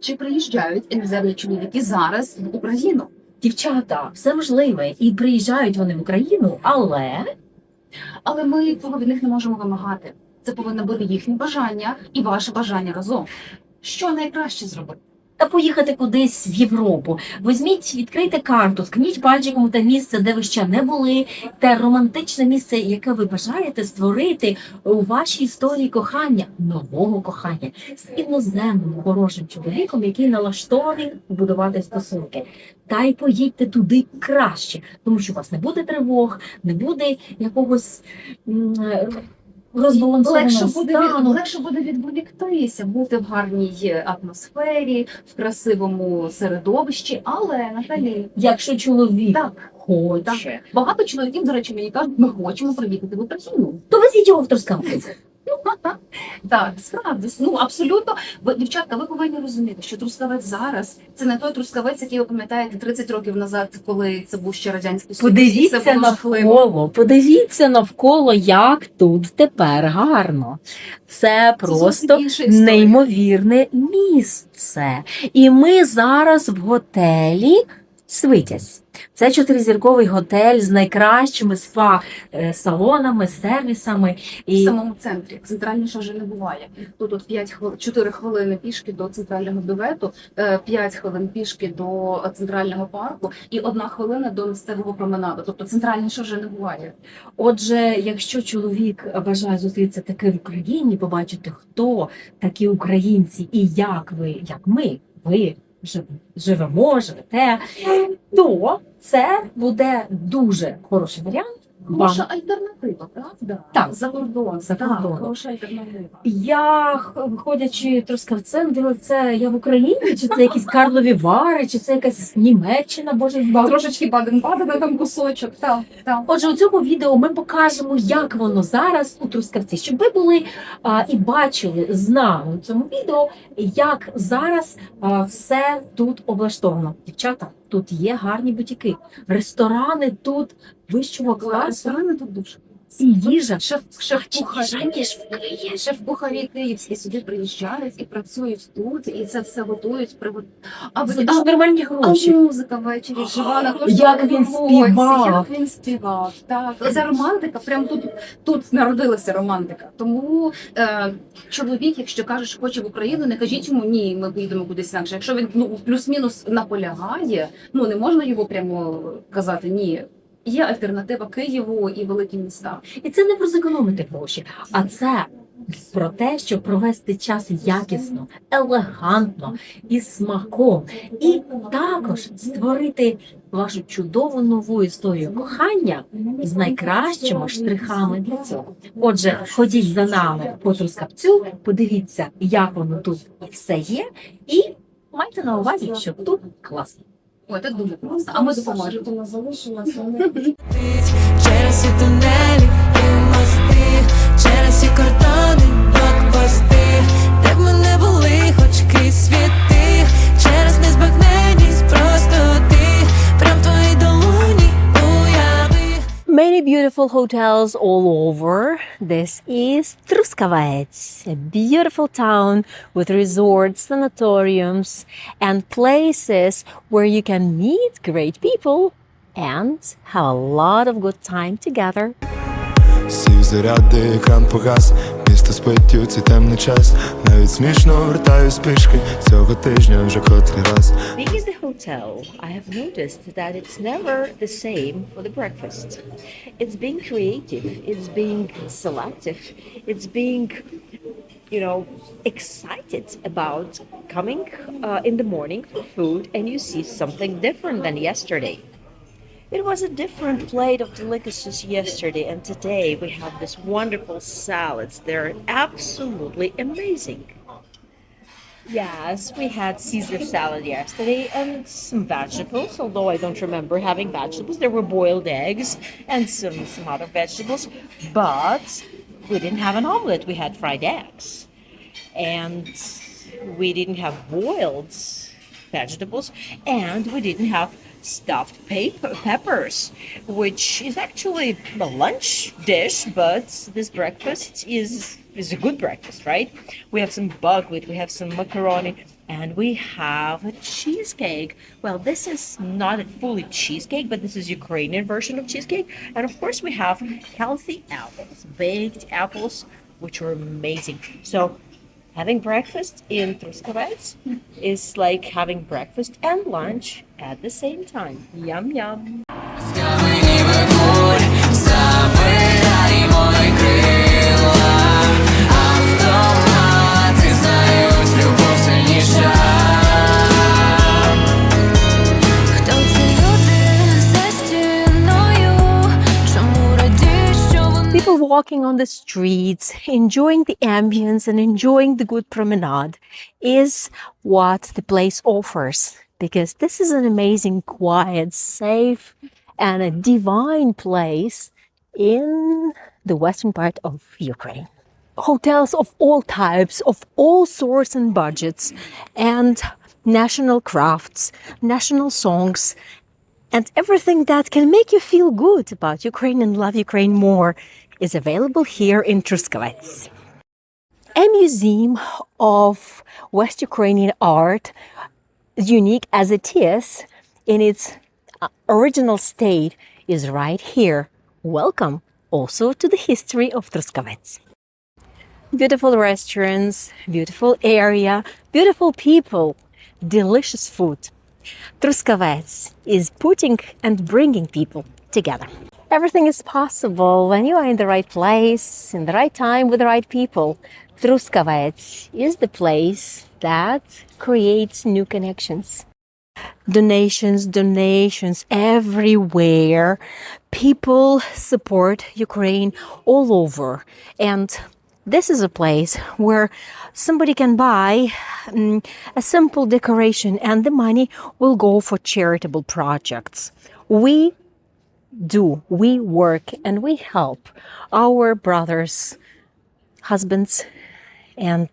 Чи приїжджають іноземні чоловіки зараз в Україну? Дівчата, все можливе, і приїжджають вони в Україну, але Але ми цього від них не можемо вимагати. Це повинно бути їхнє бажання і ваше бажання разом. Що найкраще зробити? Та поїхати кудись в Європу. Візьміть, відкрийте карту, ткніть пальчиком те місце, де ви ще не були, те романтичне місце, яке ви бажаєте створити у вашій історії кохання, нового кохання з іноземним хорошим чоловіком, який налаштований будувати стосунки. Та й поїдьте туди краще, тому що у вас не буде тривог, не буде якогось Легше буде, стану. легше буде відволіктися, бути в гарній атмосфері, в красивому середовищі, але Наталі, Якщо чоловік так, хоче, багато чоловіків, до речі, мені кажуть, ми хочемо приїхати в Україну. то везіть його в Трускавець. Так, справді, ну абсолютно. Ви, дівчатка, ви повинні розуміти, що трускавець зараз це не той трускавець, який ви пам'ятаєте 30 років назад, коли це був ще радянський Союз. Подивіться жахливо. навколо, подивіться навколо, як тут тепер гарно. Це просто історія. неймовірне місце. І ми зараз в готелі Свитязь. Це чотиризірковий готель з найкращими спа е, салонами, сервісами. і в самому центрі. Центральніше вже не буває. Тут от 5 хвилин, 4 хвилини пішки до центрального бювету, 5 хвилин пішки до центрального парку і одна хвилина до місцевого променаду. Тобто центральніше вже не буває. Отже, якщо чоловік бажає зустрітися таки в Україні, побачити, хто такі українці і як ви, як ми, ви живемо, живете, то це буде дуже хороший варіант. Хороша альтернатива, правда? Так. за кордон. За так, хороша альтернатива. Я х- ходячи трускавцем, дивилася, це я в Україні, чи це якісь Карлові Вари, чи це якась Німеччина, боже збав. Трошечки баден-бадена там кусочок. Так, так. Отже, у цьому відео ми покажемо, як воно зараз у Трускавці, щоб ви були а, і бачили з нами у цьому відео, як зараз а, все тут облаштовано. Дівчата, тут є гарні бутіки, ресторани тут вищого класу тут дуже. і їжа. Шеф, Шеф-кухарі. київські сюди приїжджають і працюють тут, і це все готують. Пригот... А, ви- а, нормальні а музика ввечері жива на кожному Як він співав. Як він співав. Так. Ця романтика, прямо тут, тут народилася романтика. Тому е, чоловік, якщо каже, що хоче в Україну, не кажіть йому ні, ми поїдемо кудись інакше. Якщо він ну, плюс-мінус наполягає, ну не можна його прямо казати ні. Є альтернатива Києву і великим містам. І це не про зекономити гроші, а це про те, щоб провести час якісно, елегантно і смаком, і також створити вашу чудову нову історію кохання з найкращими штрихами для цього. Отже, ходіть за нами по трускавцю, подивіться, як воно тут все є, і майте на увазі, що тут класно. Ой, так дуже просто. А ми допоможемо. Через всі тунелі і мости, через всі кордони, Many beautiful hotels all over. This is Truskavets, a beautiful town with resorts, sanatoriums, and places where you can meet great people and have a lot of good time together. Сів заряди, екран погас, місто спить у цей темний час. Навіть смішно вертаюсь пішки цього тижня вже котрий раз. Hotel, I have noticed that it's never the same for the breakfast. It's being creative, it's being selective, it's being, you know, excited about coming uh, in the morning for food and you see something different than yesterday. It was a different plate of delicacies yesterday, and today we have this wonderful salads. They're absolutely amazing. Yes, we had Caesar salad yesterday and some vegetables, although I don't remember having vegetables. There were boiled eggs and some, some other vegetables, but we didn't have an omelet. We had fried eggs. And we didn't have boiled vegetables, and we didn't have stuffed pep- peppers, which is actually a lunch dish, but this breakfast is is a good breakfast, right? We have some buckwheat, we have some macaroni, and we have a cheesecake. Well, this is not a fully cheesecake, but this is Ukrainian version of cheesecake. And of course, we have healthy apples, baked apples, which are amazing. So, having breakfast in Truskavets is like having breakfast and lunch at the same time. Yum yum. Walking on the streets, enjoying the ambience and enjoying the good promenade is what the place offers. Because this is an amazing, quiet, safe, and a divine place in the western part of Ukraine. Hotels of all types, of all sorts and budgets, and national crafts, national songs, and everything that can make you feel good about Ukraine and love Ukraine more is available here in Truskavets. A museum of West Ukrainian art, unique as it is in its uh, original state, is right here. Welcome also to the history of Truskavets. Beautiful restaurants, beautiful area, beautiful people, delicious food. Truskavets is putting and bringing people together. Everything is possible when you are in the right place, in the right time, with the right people. Truskavets is the place that creates new connections. Donations, donations everywhere. People support Ukraine all over. And this is a place where somebody can buy mm, a simple decoration and the money will go for charitable projects. We do, we work and we help our brothers, husbands, and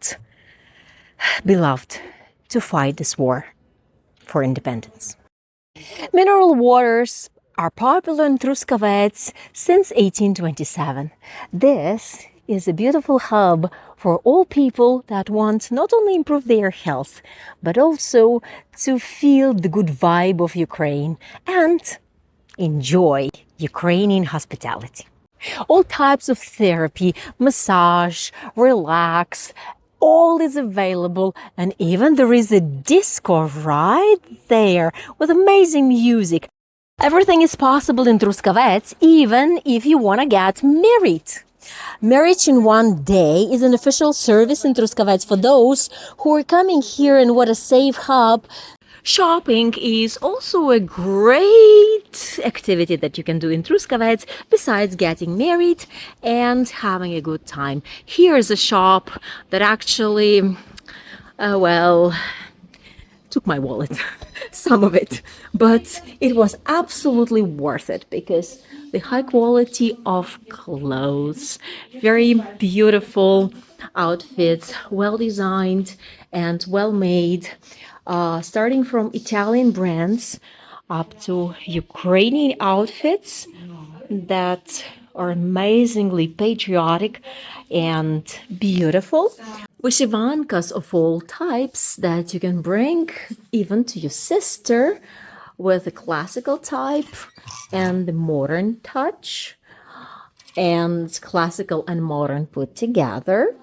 beloved to fight this war for independence. Mineral waters are popular in Truskavets since 1827. This is a beautiful hub for all people that want not only improve their health, but also to feel the good vibe of Ukraine and enjoy Ukrainian hospitality. All types of therapy, massage, relax, all is available and even there is a disco right there with amazing music. Everything is possible in Truskavets even if you want to get married. Marriage in one day is an official service in Truskavets for those who are coming here and what a safe hub. Shopping is also a great activity that you can do in Truskavets besides getting married and having a good time. Here is a shop that actually, uh, well, took my wallet, some of it, but it was absolutely worth it because the high quality of clothes, very beautiful outfits, well designed and well made, uh, starting from Italian brands up to Ukrainian outfits that are amazingly patriotic and beautiful. Vyshivankas of all types that you can bring even to your sister with the classical type and the modern touch and classical and modern put together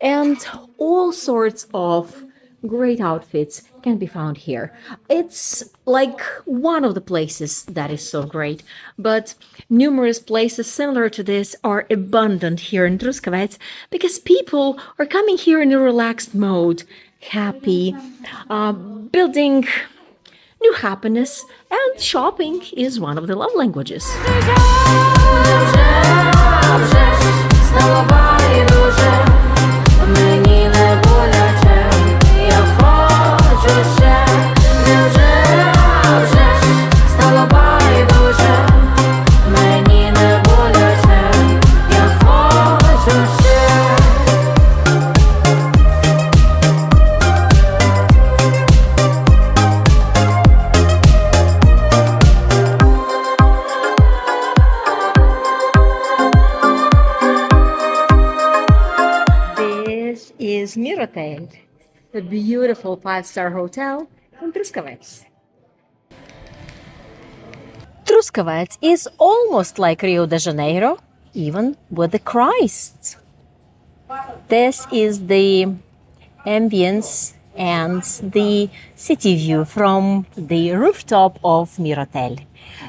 and all sorts of great outfits can be found here. It's like one of the places that is so great, but numerous places similar to this are abundant here in Truskavets because people are coming here in a relaxed mode, happy, uh, building new happiness, and shopping is one of the love languages. Is Mirotel. the beautiful five-star hotel in Truskavets. Truskavets is almost like Rio de Janeiro, even with the Christ. This is the ambience and the city view from the rooftop of Miratel.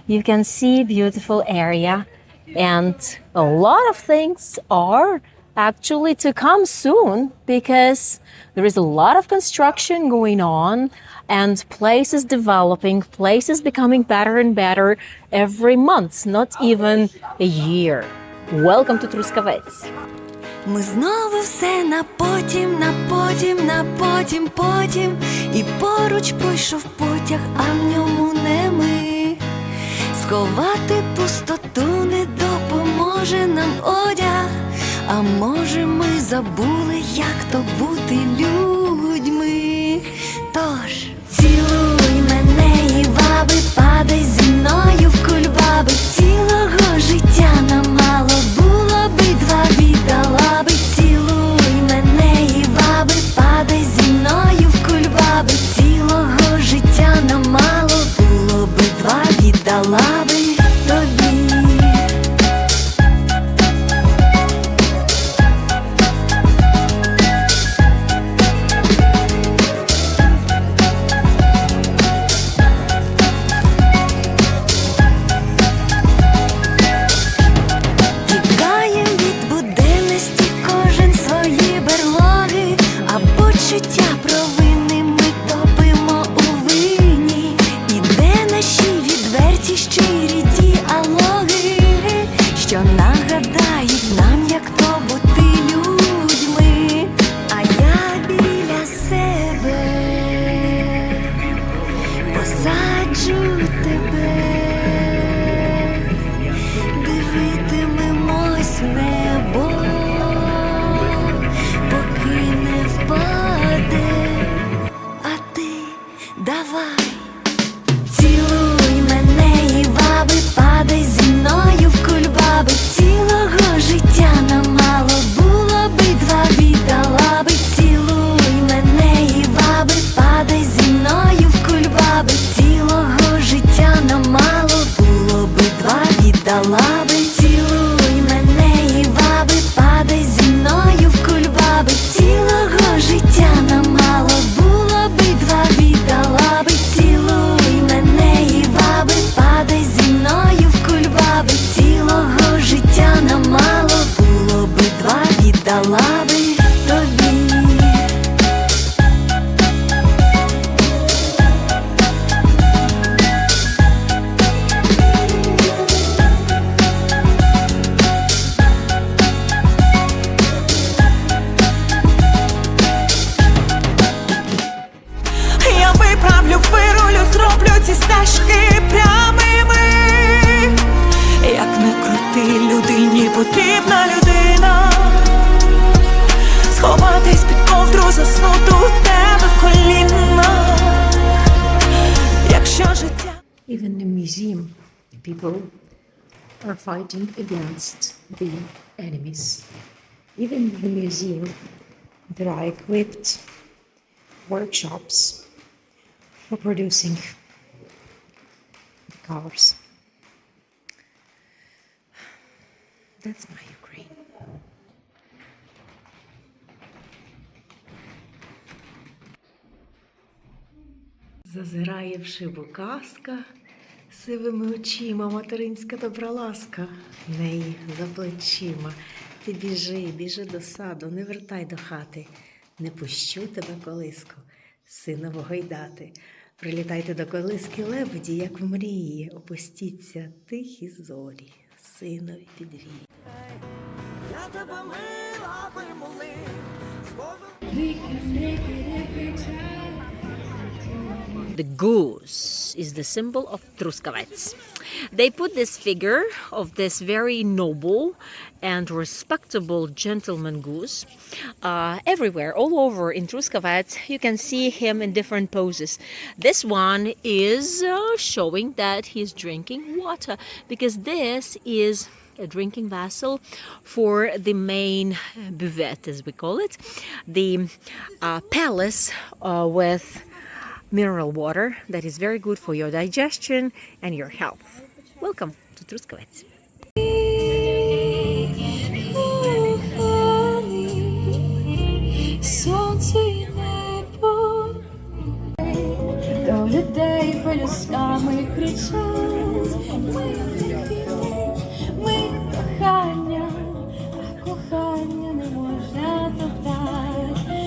You can see beautiful area and a lot of things are actually to come soon because there is a lot of construction going on and places developing, places becoming better and better every month, not even a year. Welcome to Truskavets. Ми знову все на потім, на потім, на потім, потім. І поруч пройшов потяг, а в ньому не ми. Сховати пустоту не допоможе нам одяг. А може, ми забули, як то бути людьми. Тож цілуй мене і ваби, падай зі мною people are fighting against the enemies. Even in the museum, there are equipped workshops for producing the cars. That's my Ukraine. Зазирає в шибу казка, Сивими очима материнська добра ласка в неї за плечима. Ти біжи, біжи до саду, не вертай до хати, не пущу тебе колиско, синово гойдати. Прилітайте до колиски лебеді, як в мрії, опустіться тихі зорі, синові підвії. Я тебе мила примули, The goose is the symbol of Truskavets. They put this figure of this very noble and respectable gentleman goose uh, everywhere, all over in Truskavets. You can see him in different poses. This one is uh, showing that he's drinking water because this is a drinking vessel for the main buvette, as we call it, the uh, palace uh, with mineral water that is very good for your digestion and your health. Welcome to Truskavets. Сонце і небо до людей пелюсками кричать. Ми квіти, ми кохання, а кохання не можна топтати.